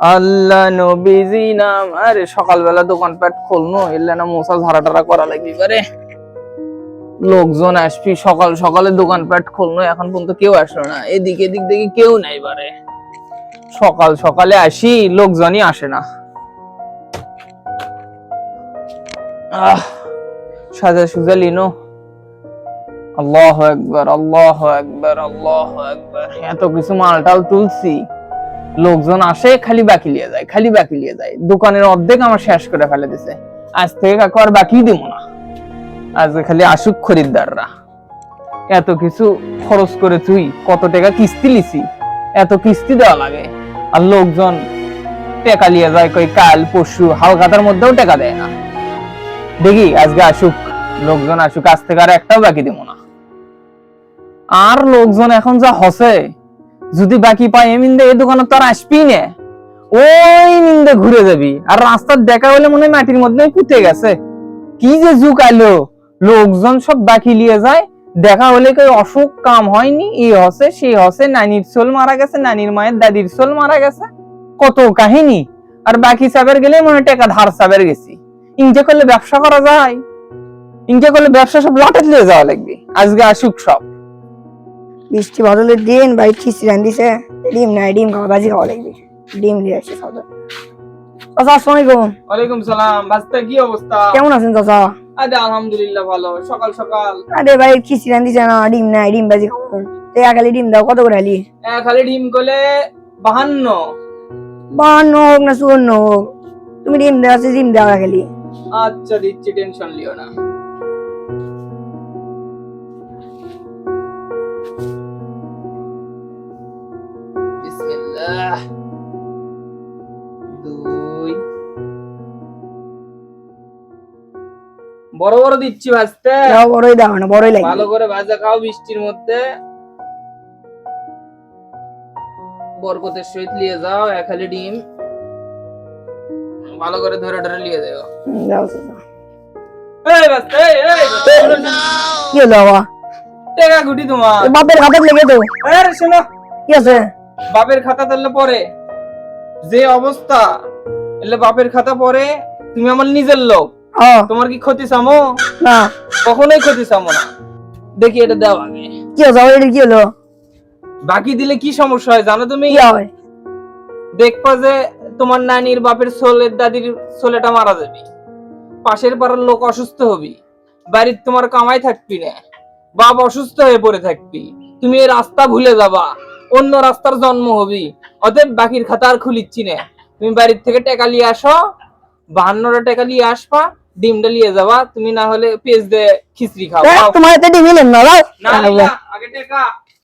আল্লাহ নবীজি নাম আরে সকালবেলা দোকানপাট খুলনো, এলে না মশা ঝাড়া টারা করা লাগবে পারে। লোকজন আসবি, সকাল সকালে দোকানপাট খুলনো, এখন পর্যন্ত কেউ আসলো না, এদিকে এদিক দেখি কেউ নাই পারে। সকাল সকালে আসি, লোকজনই আসে না। আহ, সাজা সুজা লিনো। আল্লাহ একবার আল্লাহ একবার আল্লাহ একবার এত কিছু মালটাল তুলছি। লোকজন আসে, খালি বাকি লিয়ে যায়, খালি বাকি লিয়ে যায়। দোকানের অর্ধেক আমার শেষ করে ফেলে দিছে। আজ থেকে কাকু আর বাকি দিব না। আজকে খালি আসুক খরিদ্দাররা। এত কিছু খরচ করে তুই কত টাকা কিস্তি লিছি? এত কিস্তি দেওয়া লাগে। আর লোকজন টাকা লিয়ে যায়, কই কাল, পরশু, হালখাতার মধ্যেও টাকা দেয় না। দেখি, আজকে আসুক, লোকজন আসুক, আজ থেকে আর একটাও বাকি দিব না। আর লোকজন এখন যা হসে যদি বাকি পাই এমিন্দে এই দোকানে তো আর আসবি না। ওই মিন্দে ঘুরে যাবি। আর রাস্তার দেখা হলে মনে মাটির মধ্যে পুঁতে গেছে। কি যে যুগ আইলো। লোকজন সব বাকি লিয়ে যায়। দেখা হলে কেউ অসুখ কাম হয়নি এই হসে, সে হসে, নানির সোল মারা গেছে, নানির মায়ের দাদির সোল মারা গেছে। কত কাহিনী। আর বাকি সাবের গেলে মনে টাকা ধার সাবের গেছি। ইনকে করলে ব্যবসা করা যায়। ইনকে করলে ব্যবসা সব লটে লিয়ে যাওয়া লাগবে। আজকে আসুক সব। বৃষ্টি বদলের দিন ভাই খিচড়ি রান্ধিছে ডিম নাই ডিম খাওয়া ভাজি খাওয়া লাগবে। ডিম দিয়ে আসছে চাচা আলাইকুম। ওয়ালাইকুম সালাম বাস্তা কি অবস্থা? কেমন আছেন চাচা? আরে আলহামদুলিল্লাহ ভালো সকাল সকাল। আরে ভাই খিচড়ি রান্ধিছে না ডিম নাই ডিম ভাজি খাব তে খালি ডিম দাও কত করে আলি? খালি ডিম করলে বাহান্ন। বাহান্ন হোক না চুয়ান্ন হোক। তুমি ডিম দেওয়া ডিম দেওয়া খালি আচ্ছা দিচ্ছি টেনশন লিও না। দুই। বড় বড় দিচ্ছি ভাজতে। বড়ই দাও না বড়ই লাগবে। ভালো করে ভাজা খাও বৃষ্টির মধ্যে। বরকতের সহিত নিয়ে যাও এক খালি ডিম। ভালো করে ধরে ধরে নিয়ে যাও দাও এই বাস্তা, এই, এই, কি হলো বাবা? টাকা গুটি তোমার। বাপের হাতে লেগে তো। আরে শোনো। কি আছে? বাপের খাতা তাহলে পরে যে অবস্থা এলে বাপের খাতা পরে তুমি আমার নিজের লোক। তোমার কি ক্ষতি চামো না। কখনোই ক্ষতি চামো না। দেখি এটা দাও আগে। কি হলো? এটা কি হলো? বাকি দিলে কি সমস্যা হয় জানো তুমি? কি দেখবা যে তোমার নানির বাপের সোলের দাদির সোলেটা মারা যাবে। পাশের পাড়ার লোক অসুস্থ হবি। বাড়ির তোমার কামাই থাকবি না। বাপ অসুস্থ হয়ে পড়ে থাকবি। তুমি এই রাস্তা ভুলে যাবা। অন্য রাস্তার জন্ম হবি। অতএব বাকির খাতা আর খুলিচ্ছি না। তুমি বাড়ির থেকে টেকা নিয়ে আসো বাহান্নটা টেকা নিয়ে আসবা ডিমটা নিয়ে যাবা তুমি না হলে পেজ দিয়ে খিচড়ি খাও। তোমার ডিম না? না, না, আগে টাকা।